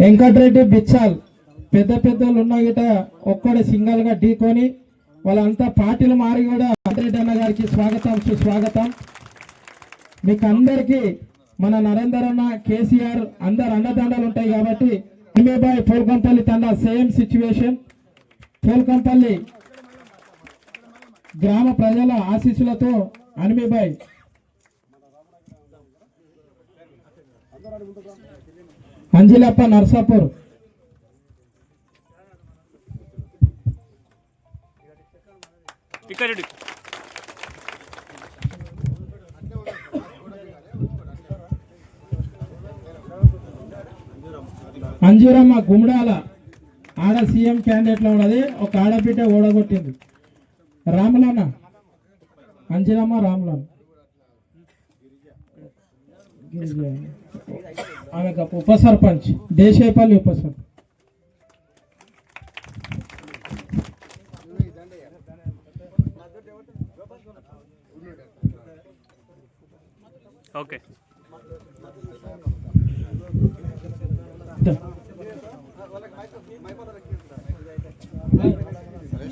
వెంకటరెడ్డి బిచ్చాల్. పెద్ద పెద్దలు ఉన్న గిట ఒక్కడే సింగల్గా ఢీకొని వాళ్ళంతా పార్టీలు మారి కూడా వెంకటరెడ్డి అన్న గారికి స్వాగతం సుస్వాగతం. మీకు అందరికీ మన నరేందర్ అన్న కేసీఆర్ అందరు అండదండలు ఉంటాయి కాబట్టి హిమేబాయ్ పోల్కంపల్లి తండ సేమ్ సిచ్యువేషన్. పోల్కంపల్లి గ్రామ ప్రజల ఆశీస్సులతో అనిమిబాయ్ అంజిలప్ప నర్సాపూర్ ఇక్కడ. అంజూరమ్మ గుమ్మడాల ఆడ సీఎం క్యాండిడేట్లో ఉన్నది ఒక ఆడబిడ్డ ఓడగొట్టింది రాములన్న అంజరమ్మ రాములన్న. ఆమె ఉప సర్పంచ్ దేశేపల్లి ఉప సర్పంచ్. ఓకే.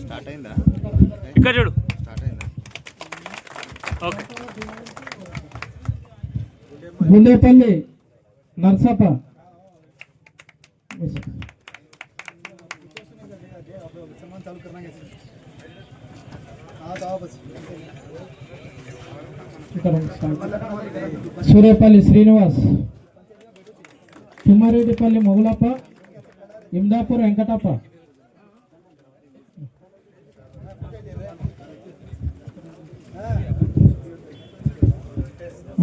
స్టార్ట్ అయిందా? ఇక్కడ చూడు. స్టార్ట్ అయిందా? ఓకే. గుండేపల్లి నర్సప్ప. సూర్యపల్లి శ్రీనివాస్ తిమ్మారెడ్డిపల్లి మొగులప్ప ఇమ్దాపూర్ వెంకటప్ప.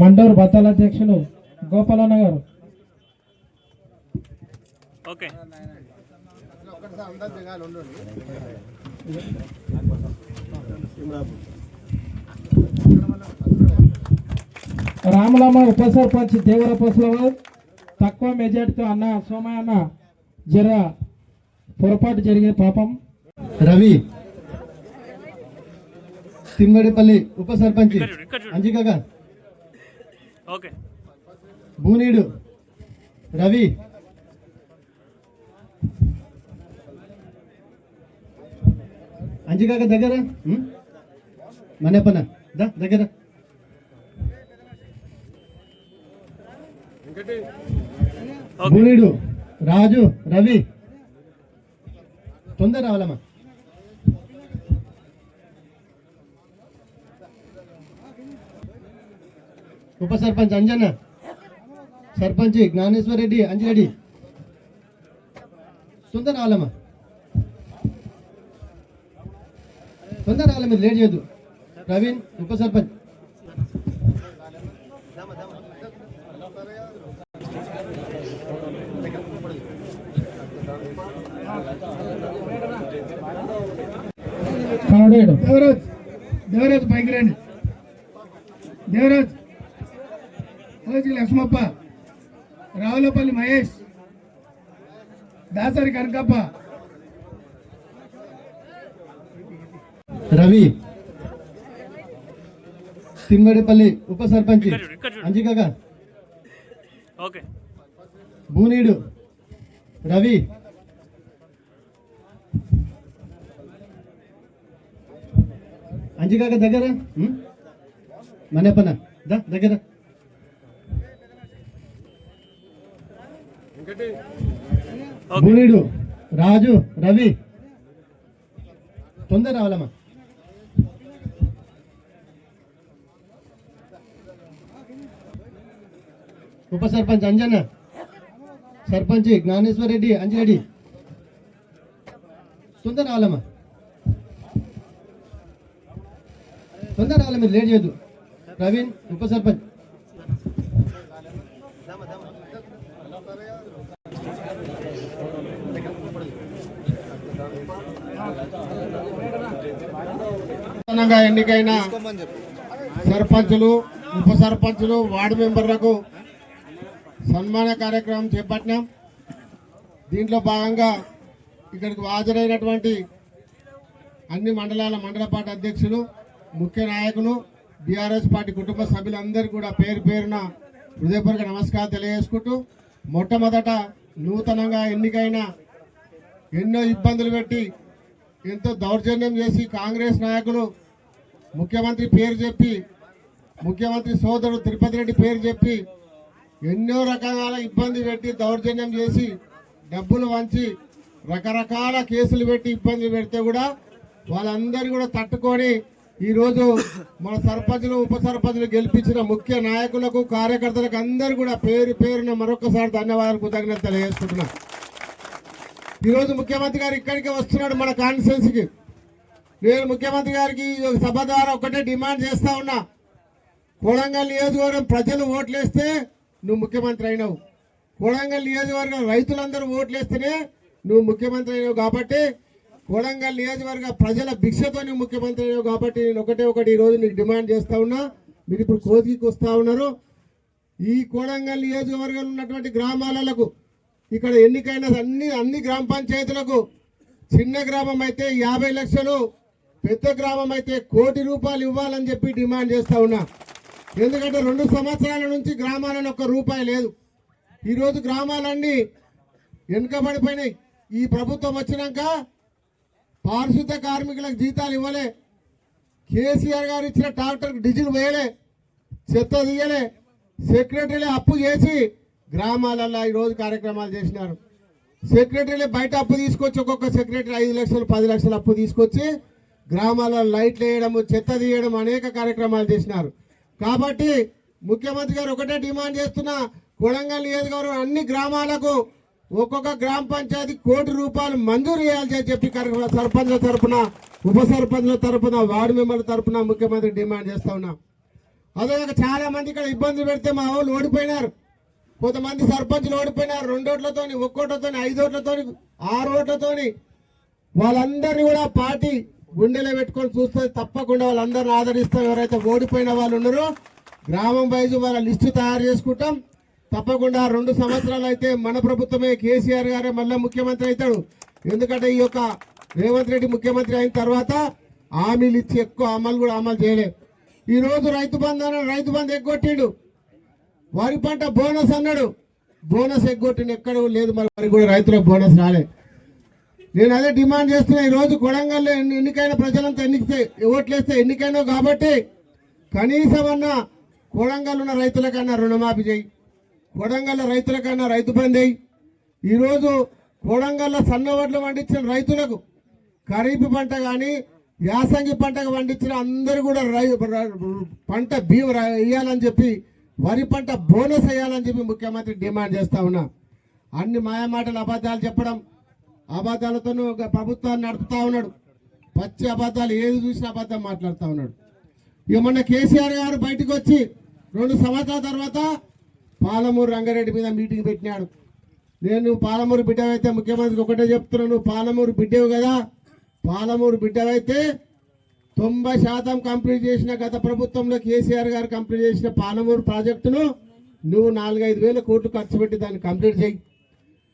మండూరు బత్తాల అధ్యక్షులు గోపాలన్న గారు. ఓకే. రామలమ్మ ఉప సర్పంచ్ దేవర పసులవాద్ తక్కువ మెజార్టీతో అన్న సోమయ్య అన్న జర పొరపాటు జరిగే పాపం. రవి. తిమ్మడిపల్లి ఉప సర్పంచ్ చూడు. అంజికగా. ఓకే. భూనీడు రవి. అంజికాక దగ్గర? మనేపన దా దగ్గర. భూనీడు రాజు రవి. తొందర రావాలమ్మా. ఉప సర్పంచ్ అంజన్న. సర్పంచ్ జ్ఞానేశ్వర్ రెడ్డి అంజిరెడ్డి. తొందర రావాలమ్మా తొందర మీరు లేట్ చేయొద్దు. ప్రవీణ్ ఉప సర్పంచ్. దేవరాజ్ దేవరాజ్ పైకి రండి. దేవరాజ్. ఓజీ లక్ష్మప్ప రావులపల్లి మహేష్ దాసరి కనకప్ప. రవి తిమ్మడిపల్లి ఉప సర్పంచ్ అంజికగా ఓకే. భూనీడు రవి. అంజికాక దగ్గర? మనేపన దగ్గర. ఓకే. రాజు రవి. తొందర రావాలమ్మా. ఉప సర్పంచ్ అంజన్న సర్పంచ్ జ్ఞానేశ్వర్ రెడ్డి అంజిరెడ్డి తొందర రావాలమ్మా. తొందర రావాలి మీరు లేట్ చేయదు ప్రవీణ్ ఉప సర్పంచ్ నూతనంగా ఎన్నికైన సర్పంచులు ఉప సర్పంచులు వార్డు మెంబర్లకు సన్మాన కార్యక్రమం చేపట్టినాం. దీంట్లో భాగంగా ఇక్కడికి హాజరైనటువంటి అన్ని మండలాల మండల పార్టీ అధ్యక్షులు ముఖ్య నాయకులు బీఆర్ఎస్ పార్టీ కుటుంబ సభ్యులందరూ కూడా పేరు పేరున హృదయపూర్వక నమస్కారం తెలియజేసుకుంటూ మొట్టమొదట నూతనంగా ఎన్నికైన ఎన్నో ఇబ్బందులు పెట్టి ఎంతో దౌర్జన్యం చేసి కాంగ్రెస్ నాయకులు ముఖ్యమంత్రి పేరు చెప్పి ముఖ్యమంత్రి సోదరుడు తిరుపతి రెడ్డి పేరు చెప్పి ఎన్నో రకాల ఇబ్బంది పెట్టి దౌర్జన్యం చేసి డబ్బులు వంచి రకరకాల కేసులు పెట్టి ఇబ్బందులు పెడితే కూడా వాళ్ళందరూ కూడా తట్టుకొని ఈరోజు మన సర్పంచులు ఉప సర్పంచులు గెలిపించిన ముఖ్య నాయకులకు కార్యకర్తలకు అందరు కూడా పేరు పేరున మరొకసారి ధన్యవాదాలు కృతజ్ఞతలు తెలియజేసుకుంటున్నా. ఈరోజు ముఖ్యమంత్రి గారు ఇక్కడికి వస్తున్నాడు మన కాన్స్టిట్యున్సీకి. నేను ముఖ్యమంత్రి గారికి ఈ సభ ద్వారా ఒకటే డిమాండ్ చేస్తా ఉన్నా. కొడంగల్ నియోజకవర్గం ప్రజలు ఓట్లేస్తే నువ్వు ముఖ్యమంత్రి అయినావు. కొడంగల్ నియోజకవర్గం రైతులందరూ ఓట్లేస్తేనే నువ్వు ముఖ్యమంత్రి అయినావు కాబట్టి కొడంగల్ నియోజకవర్గ ప్రజల భిక్షతోని ముఖ్యమంత్రి అయినావు కాబట్టి నేను ఒకటే ఒకటి ఈరోజు రోజు నీకు డిమాండ్ చేస్తా ఉన్నా. మీరు ఇప్పుడు కోతికి వస్తూ ఉన్నారు. ఈ కోడంగల్ నియోజకవర్గంలో ఉన్నటువంటి గ్రామాలకు ఇక్కడ ఎన్నికైన అన్ని అన్ని గ్రామ పంచాయతీలకు చిన్న గ్రామం అయితే యాభై లక్షలు పెద్ద గ్రామం అయితే కోటి రూపాయలు ఇవ్వాలని చెప్పి డిమాండ్ చేస్తూ ఉన్నా. ఎందుకంటే రెండు సంవత్సరాల నుంచి గ్రామాలను ఒక్క రూపాయి లేదు. ఈరోజు గ్రామాలన్నీ వెనుకబడిపోయినాయి. ఈ ప్రభుత్వం వచ్చినాక పారిశుద్ధ కార్మికులకు జీతాలు ఇవ్వలే. కేసీఆర్ గారు ఇచ్చిన ట్రాక్టర్కి డీజిల్ వేయలే. చెత్త తీయలే. సెక్రటరీలే అప్పు చేసి గ్రామాలలో ఈరోజు కార్యక్రమాలు చేసినారు. సెక్రటరీలే బయట అప్పు తీసుకొచ్చి ఒక్కొక్క సెక్రటరీ ఐదు లక్షలు పది లక్షలు అప్పు తీసుకొచ్చి గ్రామాలలో లైట్లు వేయడం చెత్త తీయడం అనేక కార్యక్రమాలు చేసినారు. కాబట్టి ముఖ్యమంత్రి గారు ఒకటే డిమాండ్ చేస్తున్నా కొడంగల్ నియోజకవర్గం అన్ని గ్రామాలకు ఒక్కొక్క గ్రామ పంచాయతీ కోటి రూపాయలు మంజూరు చేయాల్సి చెప్పి కర- సర్పంచ్ల తరపున ఉప సర్పంచ్ల తరపున వార్డు మెంబర్ల తరపున ముఖ్యమంత్రి డిమాండ్ చేస్తా ఉన్నాం. అదే చాలా మంది ఇక్కడ ఇబ్బందులు పెడితే మా వాళ్ళు ఓడిపోయినారు. కొంతమంది సర్పంచులు ఓడిపోయినారు. రెండోట్లతోని ఒక్కోట్లతో ఐదోట్లతో ఆరు ఓట్లతోని వాళ్ళందరినీ కూడా పార్టీ గుండెలో పెట్టుకొని చూస్తే తప్పకుండా వాళ్ళందరిని ఆదరిస్తాం. ఎవరైతే ఓడిపోయిన వాళ్ళు ఉన్నారో గ్రామం వైజ్ వాళ్ళ లిస్టు తయారు చేసుకుంటాం. తప్పకుండా రెండు సంవత్సరాలు అయితే మన ప్రభుత్వమే. కేసీఆర్ గారే మళ్ళీ ముఖ్యమంత్రి అవుతాడు. ఎందుకంటే ఈ యొక్క రేవంత్ రెడ్డి ముఖ్యమంత్రి అయిన తర్వాత హామీలు ఇచ్చి ఎక్కువ అమలు కూడా అమలు చేయలేదు ఈరోజు రైతు బంధు అన్నాడు రైతు బంధు ఎగ్గొట్టిండు. వరి పంట బోనస్ అన్నాడు. బోనస్ ఎగ్గొట్టిన ఎక్కడ లేదు. మరి వరి కూడా రైతులకు బోనస్ రాలే. నేను అదే డిమాండ్ చేస్తున్నా ఈ రోజు కొడంగల్లో ఎన్నికైన ప్రజలంతా ఎన్నికతే ఓట్లేస్తే ఎన్నికైనా కాబట్టి కనీసం అన్న కొడంగల్ ఉన్న రైతులకన్నా రుణమాఫీ చేయి. కొడంగల్ రైతులకన్నా రైతు బంద్ అయ్యి ఈరోజు కొడంగల్లో సన్నవడ్లు పండించిన రైతులకు ఖరీఫ్ పంట కానీ యాసంగి పంటకు పండించిన అందరూ కూడా రై పంట బియ్యం వేయాలని చెప్పి వరి పంట బోనస్ వేయాలని చెప్పి ముఖ్యమంత్రి డిమాండ్ చేస్తా ఉన్నా. అన్ని మాయమాటలు అబద్ధాలు చెప్పడం అబద్ధాలతోనూ ఒక ప్రభుత్వాన్ని నడుపుతా ఉన్నాడు. పచ్చి అబద్ధాలు ఏది చూసినా అబద్ధం మాట్లాడుతూ ఉన్నాడు. ఇక మొన్న కేసీఆర్ గారు బయటకు వచ్చి రెండు సంవత్సరాల తర్వాత పాలమూరు రంగారెడ్డి మీద మీటింగ్ పెట్టినాడు. నేను పాలమూరు బిడ్డవైతే ముఖ్యమంత్రికి ఒకటే చెప్తున్నాను పాలమూరు బిడ్డవు కదా. పాలమూరు బిడ్డవైతే తొంభై శాతం కంప్లీట్ చేసిన గత ప్రభుత్వంలో కేసీఆర్ గారు కంప్లీట్ చేసిన పాలమూరు ప్రాజెక్టును నువ్వు నాలుగైదు వేల కోట్లు ఖర్చు పెట్టి దాన్ని కంప్లీట్ చేయి.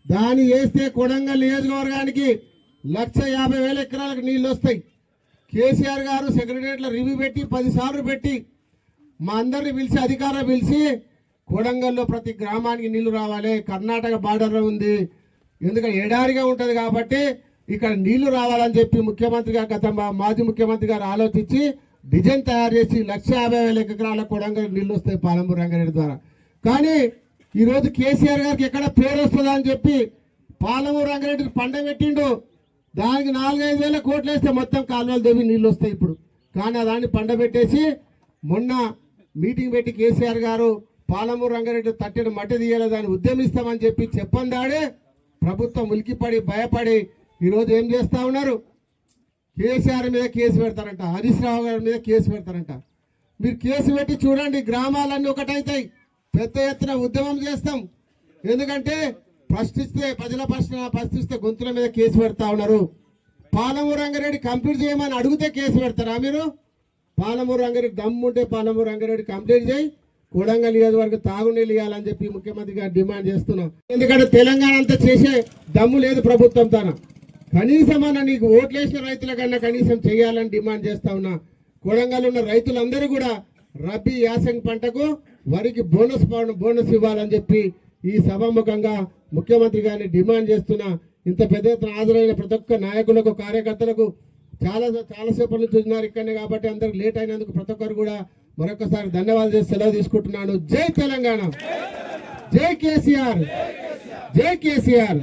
దాన్ని వేస్తే కొడంగల్ నియోజకవర్గానికి లక్ష యాభై వేల ఎకరాలకు నీళ్ళు వస్తాయి. కేసీఆర్ గారు సెక్రటరియట్లో రివ్యూ పెట్టి పదిసార్లు పెట్టి మా అందరిని పిలిచి అధికారులు పిలిచి కొడంగల్లో ప్రతి గ్రామానికి నీళ్ళు రావాలి. కర్ణాటక బార్డర్ ఉంది. ఎందుకంటే ఎడారిగా ఉంటుంది కాబట్టి ఇక్కడ నీళ్ళు రావాలని చెప్పి ముఖ్యమంత్రి గారు గత మాజీ ముఖ్యమంత్రి గారు ఆలోచించి డిజైన్ తయారు చేసి లక్ష యాభై వేల ఎకరాల కొడంగల్ నీళ్ళు వస్తాయి పాలంపూర్ రంగారెడ్డి ద్వారా. కానీ ఈరోజు కేసీఆర్ గారికి ఎక్కడ పేరు వస్తుందా అని చెప్పి పాలమూరు రంగారెడ్డికి పండ పెట్టిండు దానికి నాలుగైదు వేల కోట్లు వేస్తే మొత్తం కాలువలు దేవి నీళ్ళు వస్తాయి ఇప్పుడు. కానీ దాన్ని పండ పెట్టేసి మొన్న మీటింగ్ పెట్టి కేసీఆర్ గారు పాలమూరు రంగారెడ్డి తట్టెడు మట్టి తీయాలి దాన్ని ఉద్యమిస్తామని చెప్పి చెప్పందాడే ప్రభుత్వం ఉలికిపడి భయపడి ఈరోజు ఏం చేస్తా ఉన్నారు? కేసీఆర్ మీద కేసు పెడతారంట హరీష్ రావు గారి మీద కేసు పెడతారంట. మీరు కేసు పెట్టి చూడండి గ్రామాలన్నీ ఒకటైతాయి. పెద్ద ఎత్తున ఉద్యమం చేస్తాం. ఎందుకంటే ప్రశ్నిస్తే ప్రజల ప్రశ్న ప్రశ్నిస్తే గొంతుల మీద కేసు పెడతా ఉన్నారు. పాలమూరు రంగారెడ్డి కంప్లీట్ చేయమని అడిగితే కేసు పెడతారా మీరు? పాలమూరు రంగారెడ్డి దమ్ముంటే పాలమూరు రంగారెడ్డి కంప్లీట్ చేయి. కొడంగల్ నియోజకవర్గం తాగునీళ్ళు ఇవ్వాలని చెప్పి ముఖ్యమంత్రి గారు డిమాండ్ చేస్తున్నాం. ఎందుకంటే తెలంగాణ అంతా చేసే దమ్ము లేదు ప్రభుత్వం తన. కనీసం అన్న నీకు ఓట్లేసిన రైతుల కన్నా కనీసం చేయాలని డిమాండ్ చేస్తా ఉన్నా. కొడంగల్ ఉన్న రైతులందరూ కూడా రబీ యాసంగ్ పంటకు వరికి బోనస్ బోనస్ ఇవ్వాలని చెప్పి ఈ సభాముఖంగా ముఖ్యమంత్రి గారిని డిమాండ్ చేస్తున్నా. ఇంత పెద్ద ఎత్తున హాజరైన ప్రతి ఒక్క నాయకులకు కార్యకర్తలకు చాలా చాలాసేపటి నుంచి ఉన్నారు ఇక్కడనే కాబట్టి అందరికి లేట్ అయినందుకు ప్రతి ఒక్కరు కూడా మరొకసారి ధన్యవాదాలు చేసి సెలవు తీసుకుంటున్నాను. జై తెలంగాణ. జై కేసీఆర్. జై కేసీఆర్.